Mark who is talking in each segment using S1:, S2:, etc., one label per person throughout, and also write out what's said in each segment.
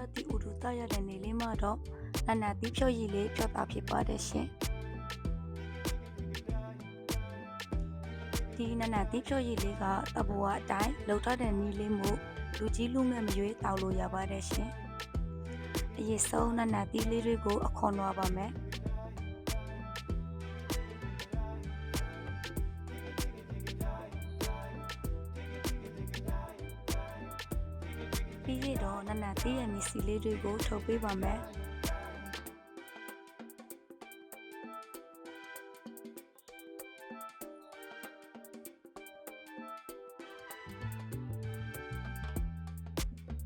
S1: ရာသီဥတုတရတဲ့နေလေးမှာတော့နာနာသီးဖြော်ရည်လေးဖြော်တာဖြစ်ပါတယ်ရှင်ဒီနာနာသီးဖြော်ရည်လေးကတဘွားအတိုင်းလှုပ်ထတဲ့နီးလေးမို့လူကြီးလူငယ်မရွေးတောက်လို့ရပါတယ်ရှင်အရေးဆုံးနာနာသီးလေးတွေကိုအခွန်လွှာပါမယ် ပြီးရတော့နာနာသီးရဲ့မီစီလေးတွေကိုထုတ်ပေးပါမယ်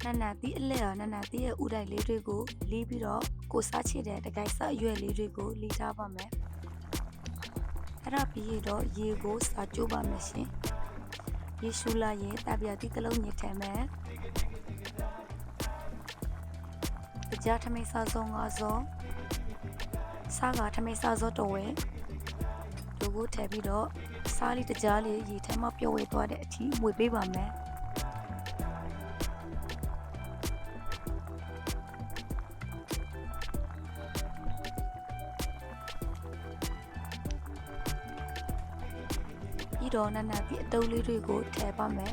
S1: နန္နာတီးအလဲရနန္နာတီးရဲ့ဥတိုက်လေးတွေကိုလီးပြီးတော့ကိုစားချစ်တဲ့တကိုက်ဆအရွက်လေးတွေကိုလီးထားပါမယ်အဲ့ဒါပြီးရတော့ရေကိုစားကျိုးပါမယ်ရှင်ရေရှူလာရင်တပြာတီးတစ်လုံးညစ်ထဲမယ် ကြားထမိတ်စားစုံငါစောစားကထမိတ်စားစောတော်ဝဲတို့ကိုထည့်ပြီးတော့စားလေးတကြားလေးရေထဲမှာပျော်ဝဲသွားတဲ့အထိမွေပေးပါမယ်ပြီးတော့နန္နာပြီးအတုပ်လေးတွေကိုထည့်ပါမယ်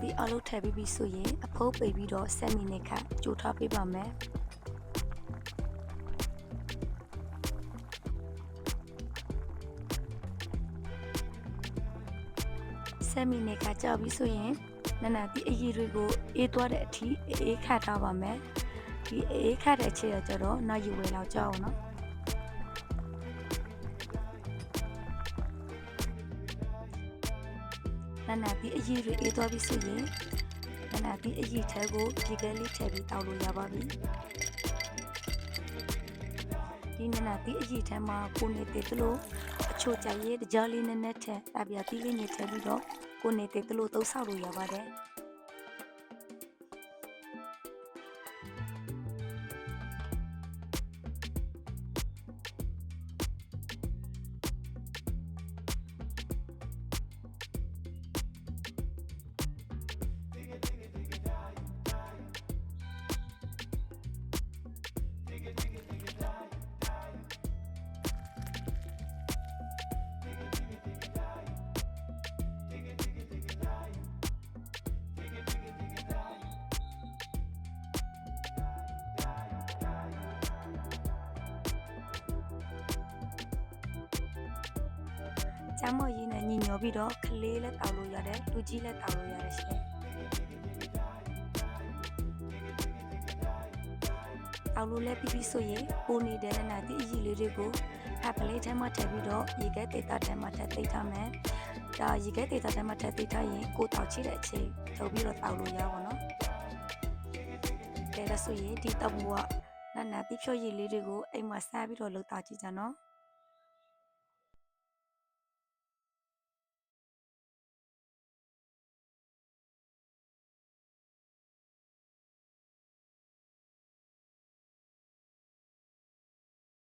S1: ပြီးအလုပ်ထည့်ပြီးပြီဆိုရင်အဖိုးပိတ်ပြီးတော့7မိနစ်ခန့်ကြိုထားပေးပါမယ်7မိနစ်ခန့်ကြာပြီဆိုရင်နန္နာပြီးအရည်တွေကိုအေးသွားတဲ့အထိအေးခတ်ထားပါမယ်ဒီအေးခတ်တဲ့အချိန်ကကျတော့နောက်ယူဝဲလောက်ကြာအောင်နော် နန္နာပြီးအရည်တွေအေးသွားပြီဆိုရင်နန္နာပြီးအရည်ထဲကိုဒီကလေးထည့်ပြီးတောက်လို့ရပါပြီဒီနန္နာပြီးအရည်ထဲမှာကိုနေတဲ့သလိုအချို့ကြရဲ့ကြားလေးနဲ့နဲ့ထည့်တပြားပြီးလေးနဲ့ထည့်ပြီးတော့ကိုနေတဲ့သလိုသုံးဆောက်လို့ရပါတယ် မ်းမော်ရည်နဲ့ညီညွတ်ပြီးတော့ကလေးလည်းတောက်လို့ရတယ်လူကြီးလည်းတောက်လို့ရတယ်ရှင်တောက်လို့လည်းပြီးပြီဆိုရင်ပိုနေတဲ့နန္နာတီအရည်လေးတွေကိုအပလေးထဲမှာထည့်ပြီးတော့ရေခဲတေတာထဲမှာထည့်သိမ်းထားမယ်ဒါရေခဲတေတာထဲမှာထည့်သိမ်းထားရင်ကိုတောက်ချိတဲ့အချိန်ထုတ်ပြီးတော့တောက်လို့ရပါတော့ကဲဒါဆိုရင်ဒီတောက်ဘွားနန္နာတီဖြောရည်လေးတွေကိုအိမ်မှာစားပြီးတော့လှုပ်တာကြည့်ကြနော်